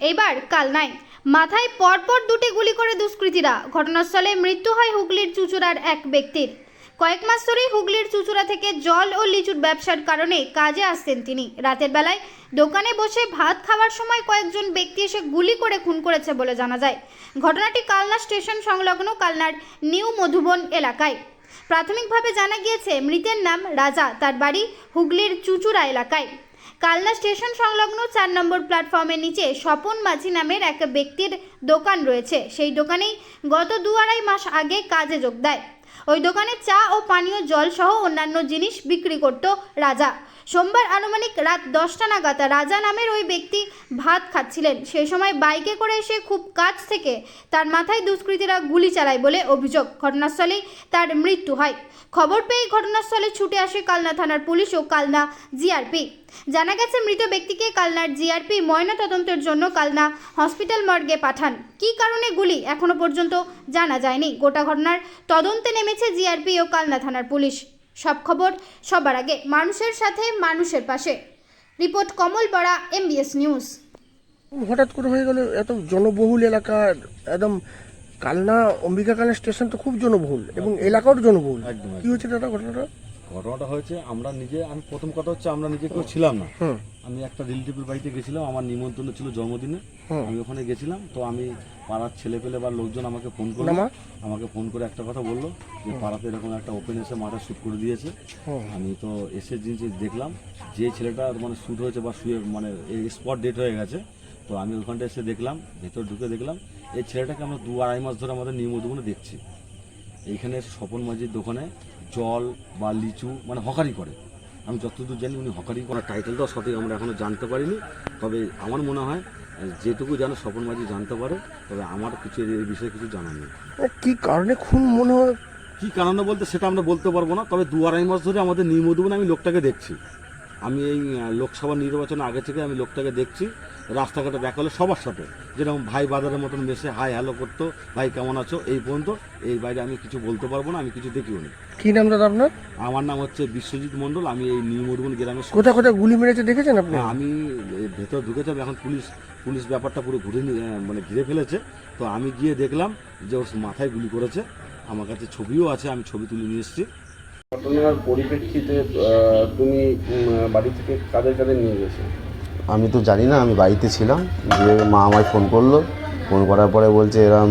এইবার কালনায় মাথায় পরপর দুটি গুলি করে দুষ্কৃতীরা। ঘটনাস্থলে মৃত্যু হয় হুগলির চুচুড়ার এক ব্যক্তির। কয়েক মাস ধরেই হুগলির চুচুড়া থেকে জল ও লিচুর ব্যবসার কারণে কাজে আসতেন তিনি। রাতের বেলায় দোকানে বসে ভাত খাওয়ার সময় কয়েকজন ব্যক্তি এসে গুলি করে খুন করেছে বলে জানা যায়। ঘটনাটি কালনা স্টেশন সংলগ্ন কালনার নিউ মধুবন এলাকায়। প্রাথমিকভাবে জানা গিয়েছে, মৃতের নাম রাজা, তার বাড়ি হুগলির চুচুড়া এলাকায়। কালনা স্টেশন সংলগ্ন চার নম্বর প্ল্যাটফর্মের নিচে স্বপন মাঝি নামের এক ব্যক্তির দোকান রয়েছে। সেই দোকানেই গত দু আড়াই মাস আগে কাজে যোগ দেয়। ওই দোকানে চা ও পানীয় জল সহ অন্যান্য জিনিস বিক্রি করত রাজা। সোমবার আনুমানিক রাত দশটা নাগাদ রাজা নামের ওই ব্যক্তি ভাত খাচ্ছিলেন। সেই সময় বাইকে করে এসে খুব কাছ থেকে তার মাথায় দুষ্কৃতীরা গুলি চালায় বলে অভিযোগ। ঘটনাস্থলেই তার মৃত্যু হয়। খবর পেয়ে ঘটনাস্থলে ছুটে আসে কালনা থানার পুলিশ ও কালনা জিআরপি। জানা গেছে, মৃত ব্যক্তিকে কালনার জিআরপি ময়নাতদন্তের জন্য কালনা হসপিটাল মর্গে পাঠান। কী কারণে গুলি এখনও পর্যন্ত জানা যায়নি। গোটা ঘটনার তদন্তে নেমেছে জিআরপি ও কালনা থানার পুলিশ। সব খবর সবার আগে মানুষের সাথে মানুষের পাশে। রিপোর্ট কমল বড়া এমবিএস নিউজ হঠাৎ করে হয়ে গেল এত জনবহুল এলাকা একদম কালনা অম্বিকা কালনা স্টেশন তো খুব জনবহুল এবং এলাকাও জনবহুল। একদম, কি হয়েছে দাদা ঘটনাটা? ঘটনাটা হয়েছে আমরা নিজে আমি প্রথম কথা হচ্ছে আমরা নিজে কেউ ছিলাম না। আমি একটা রিলেটিভের বাড়িতে গেছিলাম আমার নিমন্ত্রণ ছিল জন্মদিনে। আমি ওখানে গেছিলাম তো আমি পাড়ার ছেলে পেলে বা লোকজন আমাকে ফোন করল। আমাকে ফোন করে একটা কথা বলল যে পাড়াতে এরকম একটা ওপেন এসে মাঠে শ্যুট করে দিয়েছে। আমি তো এসে জিনিস দেখলাম যে ছেলেটা মানে শ্যুট হয়েছে বা শুয়ে মানে স্পট ডেট হয়ে গেছে তো আমি ওখানটা এসে দেখলাম ভেতর ঢুকে দেখলাম এই ছেলেটাকে আমরা দু আড়াই মাস ধরে আমাদের নিয়মদুগুনে দেখছি। এইখানে স্বপন মাঝির দোকানে জল বা লিচু মানে হকারি করে। আমি যতদূর জানি উনি হকারি করার টাইটেলটাও সঠিক আমরা এখনও জানতে পারিনি। তবে আমার মনে হয় যেটুকু যেন স্বপন মাঝি জানতে পারে তবে আমার কিছু এই বিষয়ে কিছু জানা নেই। কি কারণে খুন মনে হয়? কী কারণে বলতে সেটা আমরা বলতে পারব না তবে দু আড়াই মাস ধরে আমাদের নির্মধুবনে আমি লোকটাকে দেখছি। আমি এই লোকসভা নির্বাচনের আগে থেকে আমি লোকটাকে দেখছি। রাস্তাঘাটে দেখা হলে সবার সাথে। যেরকম ভাই বাজারের মতন মেশে হাই হ্যালো করতো। ভাই কেমন আছো? এই পর্যন্ত। এই বাইরে আমি কিছু বলতে পারব না আমি কিছু দেখিও নি। কি নাম দাদা আপনার? আমার নাম হচ্ছে বিশ্বজিৎ মণ্ডল। আমি এই নিউ মধুবন গ্রামের কোথায় কোথায় গুলি মেরেছে দেখেছেন আপনি? হ্যাঁ, আমি ভেতর ঢুকেছিলাম এখন পুলিশ পুলিশ ব্যাপারটা পুরো ঘুরে নিয়ে মানে ঘিরে ফেলেছে। তো আমি গিয়ে দেখলাম যে ওর মাথায় গুলি করেছে। আমার কাছে ছবিও আছে আমি ছবি তুলে নিয়ে এসেছি। ঘটনার পরিপ্রেক্ষিতে তুমি বাড়ি থেকে কাদের কাদের নিয়ে গেছো? আমি তো জানি না, আমি বাড়িতে ছিলাম। যে মা আমায় ফোন করল। ফোন করার পরে বলছে, এরম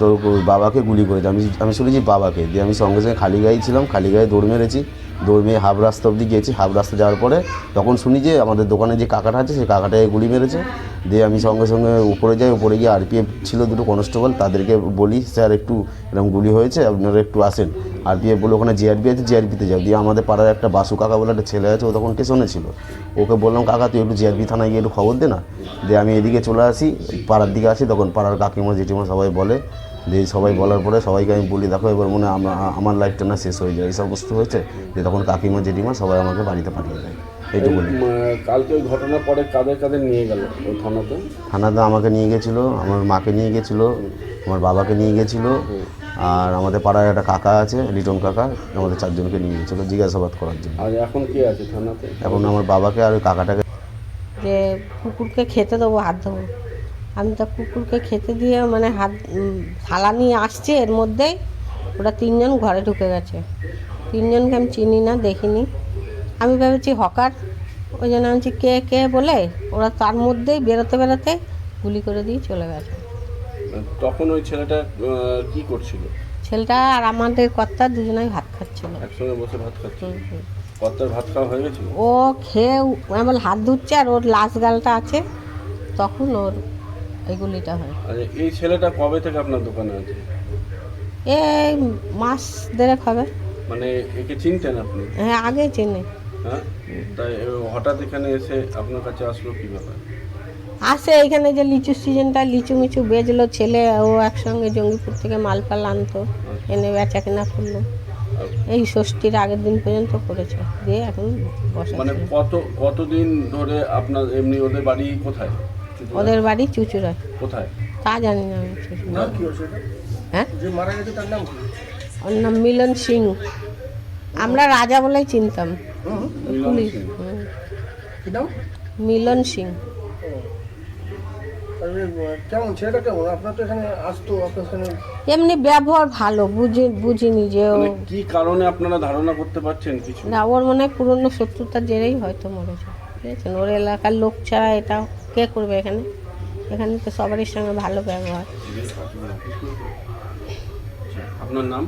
তোর বাবাকে গুলি করেছে আমি আমি শুনেছি বাবাকে। দিয়ে আমি সঙ্গে সঙ্গে খালি গায়ে ছিলাম, খালি গায়ে দৌড় মেরেছি। দৌড় মেরে হাফ রাস্তা অবধি গিয়েছি, হাফ রাস্তা যাওয়ার পরে তখন শুনি যে আমাদের দোকানে যে কাকাটা আছে, সেই কাকাটাকে গুলি মেরেছে। দিয়ে আমি সঙ্গে সঙ্গে উপরে যাই, উপরে গিয়ে আরপিএফ ছিল দুটো কনস্টেবল তাদেরকে বলি, স্যার, একটু এরকম গুলি হয়েছে, আপনারা একটু আসেন। আরপিএফ বলে, ওখানে জিআরপি আছে জিআরপিতে যাও। দিয়ে আমাদের পাড়ার একটা বাসু কাকা বলে, একটা ছেলে আছে, ও তখন স্টেশনে ছিল ওকে বললাম, কাকা, তুই একটু জিআরপি থানায় গিয়ে একটু খবর দে না। দিয়ে আমি এদিকে চলে আসি, পাড়ার দিকে আসি, তখন পাড়ার কাকিমা, জেঠিমা সবাই বলে দিয়ে সবাই বলার পরে সবাইকে আমি বলি দেখো এবার মনে হয় আমা- আমার লাইফটা না শেষ হয়ে যায়। এই সমস্ত হয়েছে যে তখন কাকিমা জেঠিমা সবাই আমাকে বাড়িতে পাঠিয়ে দেয়। কালকে ওই ঘটনার পরে কাদের কাদের নিয়ে গেল ওই থানাতে? থানাতে আমাকে নিয়ে গেছিল আমার মাকে নিয়ে গেছিল আমার বাবাকে নিয়ে গেছিল আর আমাদের পাড়ায় একটা কাকা আছে লিটন কাকা আমাদের চারজনকে নিয়ে গেছিল জিজ্ঞাসাবাদ করার জন্য। আর এখন কে আছে থানাতে? এখন আমার বাবাকে আর ওই কাকাটাকে যে কুকুরকে খেতে দেবো হাত দেবো। আমি তো কুকুরকে খেতে দিয়ে মানে হাত থালা নিয়ে আসছে এর মধ্যেই ওরা তিনজন ঘরে ঢুকে গেছে। তিনজনকে আমি চিনি না দেখিনি। আমি ভেবেছি হকার ওই জন্য আমি কে কে বলে? ওরা তার মধ্যেই বেরোতে বেরোতে গুলি করে দিয়ে চলে গেছে। তখন ওই ছেলেটা কি করছিল? ছেলেটা আর আমাদের কর্তা দুজনেই ভাত খাচ্ছিল। একসঙ্গে বসে ভাত খাচ্ছিল? কর্তার ভাত খাওয়া হয়ে গেছিল? ও খেয়ে আমি বল হাত ধুচ্ছে আর ওর লাশ গালটা আছে। তখন ওর এই গুলিটা হয়। আর এই ছেলেটা কবে থেকে আপনার দোকানে আছে? এই মাস দেড়েক হবে। মানে একে চিনতেন আপনি? হ্যাঁ আগেই চিনি। হ্যাঁ? তাই হঠাৎ এখানে এসে আপনার কাছে আসলো কি ব্যাপার? আসে এখানে যে লিচু সিজনটা লিচু মিচু বেচলো ছেলে ও একসঙ্গে জঙ্গিপুর থেকে মাল ফাল আনতো এনে বেচা কেনা করল। এই ষষ্ঠীর আগের দিন পর্যন্ত করেছে দিয়ে এখন বসা মানে কত কতদিন ধরে আপনার এমনি ওদের বাড়ি কোথায়? ওদের বাড়ি চুচুড়ায় কোথায়? তা জানি না আমি? হ্যাঁ? যে মারা গেছে তার নাম কি? ওর নাম মিলন সিং আমরা রাজা বলেই চিনতাম। পুলিশ। মিলন সিং কেমন ছেলেটা কেমন? আপনার তো এখানে আসতো আপনার এখানে এমনি ব্যবহার ভালো বুঝি বুঝিনি যে ও মানে কি কারণে আপনারা ধারণা করতে পারছেন কিছু? না ওর মনে হয় পুরনো শত্রুতার জেরেই হয়তো মরেছে বুঝেছেন? ওর এলাকার লোক ছাড়া এটা কে করবে এখানে? এখানে তো সবারই সঙ্গে ভালো ব্যবহার। আপনার নাম?